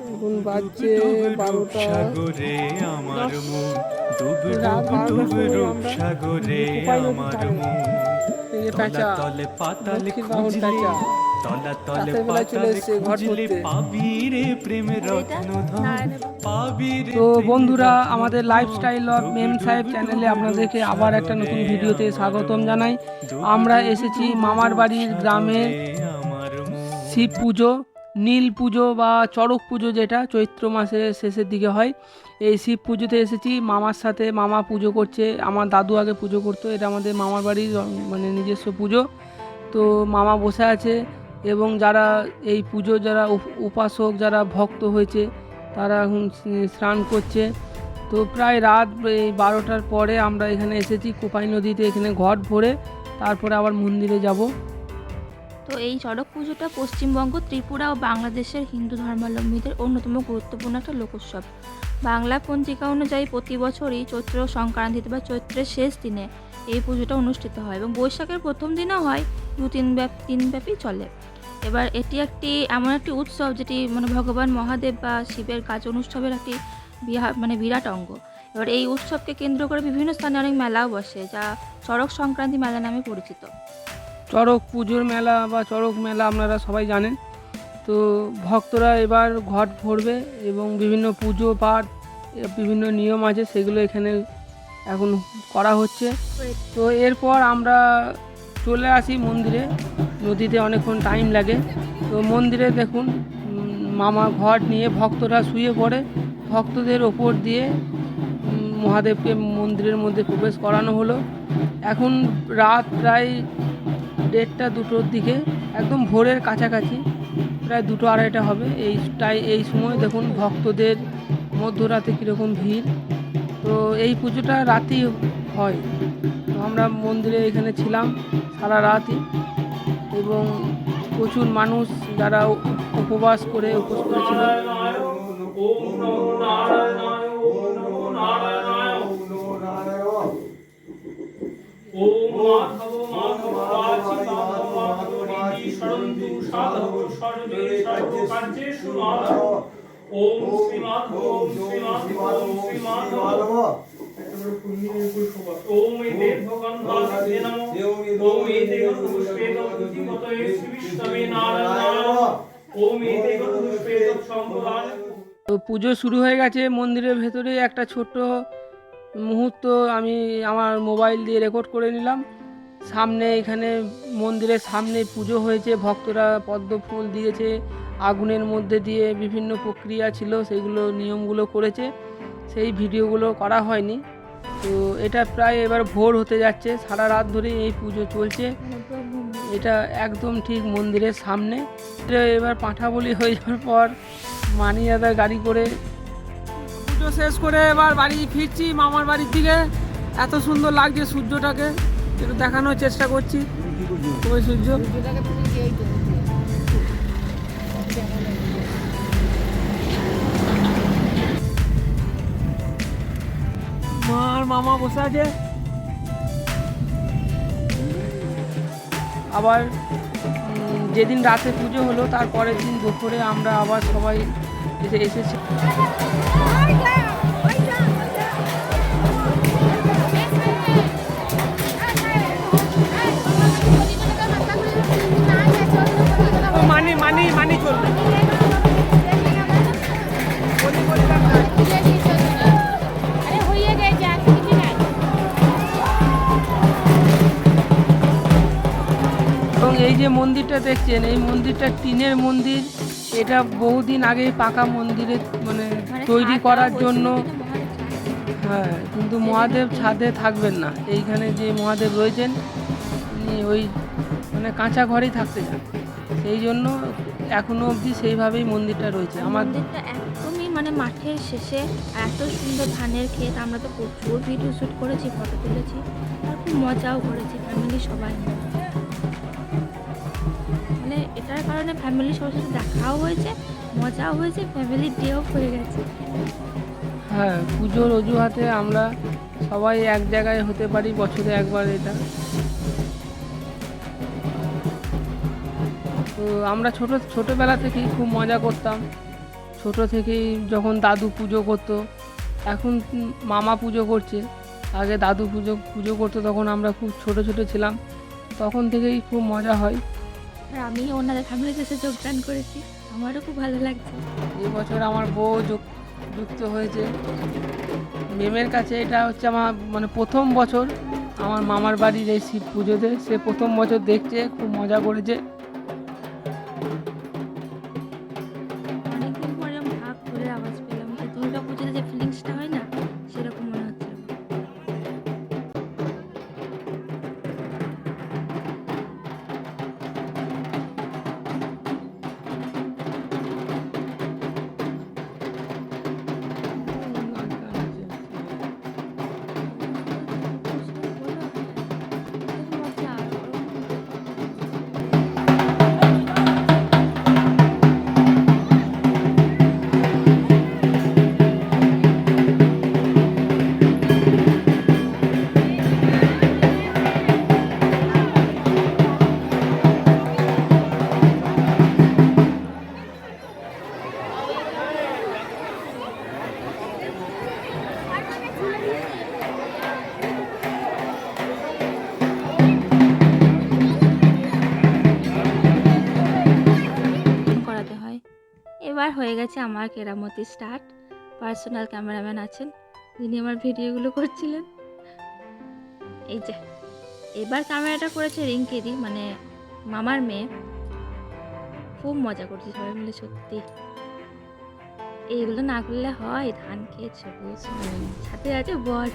এখন বাজছে বারোটা। সাগরে আমার ডুব ডুব ডুব রূপ সাগরে আমার ধারে। মন এই যে তলা পাতালে। তলা তলে পাতালে। পাবি রে তো বন্ধুরা। আমাদের লাইফস্টাইল অফ মেম সাহেব চ্যানেলে আপনাদেরকে আবার একটা নতুন ভিডিওতে স্বাগতম জানাই। আমরা এসেছি মামার বাড়ির গ্রামে শিব পুজো। নীল পুজো বা চড়ক পুজো যেটা চৈত্র মাসের শেষের দিকে হয়, এই শিব পুজোতে এসেছি। মামার সাথে মামা পুজো করছে, আমার দাদু আগে পুজো করতো, এটা আমাদের মামার বাড়ির মানে নিজস্ব পুজো। তো মামা বসে আছে এবং যারা এই পুজো যারা উপাসক, যারা ভক্ত হয়েছে, তারা এখন স্নান করছে। তো প্রায় রাত এই বারোটার পরে আমরা এখানে এসেছি, কোপাই নদীতে এখানে ঘট ভরে, তারপরে আবার মন্দিরে যাব। তো এই চড়ক পুজোটা পশ্চিমবঙ্গ, ত্রিপুরা ও বাংলাদেশের হিন্দু ধর্মাবলম্বীদের অন্যতম গুরুত্বপূর্ণ একটা লোকোৎসব। বাংলা পঞ্জিকা অনুযায়ী প্রতি বছরই চৈত্র সংক্রান্তিতে বা চৈত্রের শেষ দিনে এই পুজোটা অনুষ্ঠিত হয় এবং বৈশাখের প্রথম দিনও হয়, দু, তিন ব্যাপ দিনব্যাপী চলে। এবার এটি একটি এমন একটি উৎসব যেটি মানে ভগবান মহাদেব বা শিবের কাজ অনুষ্ঠানের একটি মানে বিরাট অঙ্গ। এবার এই উৎসবকে কেন্দ্র করে বিভিন্ন স্থানে অনেক মেলাও বসে, যা চড়ক সংক্রান্তি মেলা নামে পরিচিত। চড়ক পুজোর মেলা বা চড়ক মেলা আপনারা সবাই জানেন। তো ভক্তরা এবার ঘট ভরবে এবং বিভিন্ন পুজো পাঠ বিভিন্ন নিয়ম আছে সেগুলো এখানে এখন করা হচ্ছে। তো এরপর আমরা চলে আসি মন্দিরে, নদীতে অনেকক্ষণ টাইম লাগে। তো মন্দিরে দেখুন মামা ঘট নিয়ে ভক্তরা শুয়ে পড়ে। ভক্তদের ওপর দিয়ে মহাদেবকে মন্দিরের মধ্যে প্রবেশ করানো হলো। এখন রাত প্রায় দেড়টা দুটোর দিকে একদম ভোরের কাছাকাছি প্রায় দুটো আড়াইটা হবে এই টাই এই সময় দেখুন ভক্তদের মধ্যরাতে কীরকম ভিড় তো এই পুজোটা রাতেই হয় তো আমরা মন্দিরে এখানে ছিলাম সারা রাতই এবং প্রচুর মানুষ যারা উপবাস করে উপোস করেছিল পুজো শুরু হয়ে গেছে, মন্দিরের ভেতরে একটা ছোট্ট মুহূর্ত আমি আমার মোবাইল দিয়ে রেকর্ড করে নিলাম। সামনে এখানে মন্দিরের সামনে পুজো হয়েছে, ভক্তরা পদ্ম ফুল দিয়েছে, আগুনের মধ্যে দিয়ে বিভিন্ন প্রক্রিয়া ছিল সেইগুলো নিয়মগুলো করেছে, সেই ভিডিওগুলো করা হয়নি। তো এটা প্রায় এবার ভোর হতে যাচ্ছে, সারা রাত ধরে এই পুজো চলছে। এটা একদম ঠিক মন্দিরের সামনে। এবার পাঁঠা বলি হয়ে যাওয়ার পর মানি দাদা গাড়ি করে পুজো শেষ করে এবার বাড়ি ফিরছি, মামার বাড়ির দিকে। এত সুন্দর লাগছে সূর্যটাকে। একটু দেখানোর চেষ্টা করছি। ওই সূর্য। মা আর মামা বসে আছে। আবার যেদিন রাতে পুজো হলো, তার পরের দিন দুপুরে আমরা আবার সবাই এসে এসেছি। যে মন্দিরটা দেখছেন এই মন্দিরটা টিনের মন্দির। এটা বহুদিন আগে পাকা মন্দিরে মানে মানে তৈরি করার জন্য। হ্যাঁ কিন্তু মহাদেব ছাদে থাকবেন না। এইখানে যে মহাদেব রয়েছেন উনি ওই মানে কাঁচা ঘরেই থাকতে চান। সেই জন্য এখনও অবধি সেইভাবেই মন্দিরটা রয়েছে। আমার মন্দিরটা একদমই মানে মাঠের শেষে এত সুন্দর ধানের ক্ষেত। আমরা তো প্রচুর ভিডিও শ্যুট করেছি ফটো তুলেছি। আর খুব মজাও করেছি ফ্যামিলি সবাই মিলে। এটার কারণে ফ্যামিলি সবার সাথে দেখাও হয়েছে, মজাও হয়েছে ফ্যামিলি ডেও হয়ে গেছে। হ্যাঁ পুজোর অজুহাতে আমরা সবাই এক জায়গায় হতে পারি, বছরে একবার এটা। তো আমরা ছোট, ছোটোবেলা থেকেই খুব মজা করতাম। ছোট থেকেই যখন দাদু পুজো করতো, এখন মামা পুজো করছে, আগে দাদু পুজো পুজো করতো, তখন আমরা খুব ছোট ছোট ছিলাম। তখন থেকেই খুব মজা হয়। আর আমি ওনাদের ফ্যামিলির এসে যোগদান করেছি। আমারও খুব ভালো লাগছে। এবছর আমার বউ যুক্ত হয়েছে। মেমের কাছে এটা হচ্ছে আমার মানে প্রথম বছর। আমার মামার বাড়ির এই শিব পুজোতে সে প্রথম বছর দেখছে, খুব মজা করেছে। এবার হয়ে গেছে আমার কেরামতি স্টার্ট। পার্সোনাল ক্যামেরাম্যান আছেন, যিনি আমার ভিডিওগুলো করছিলেন। এই যে, এবার ক্যামেরাটা করেছে রিঙ্কিদি মানে মামার মেয়ে। খুব মজা করছে সবাই মিলে, সত্যি। এইগুলো না করলে হয়, ধান খেয়েছে সাথে আছে বট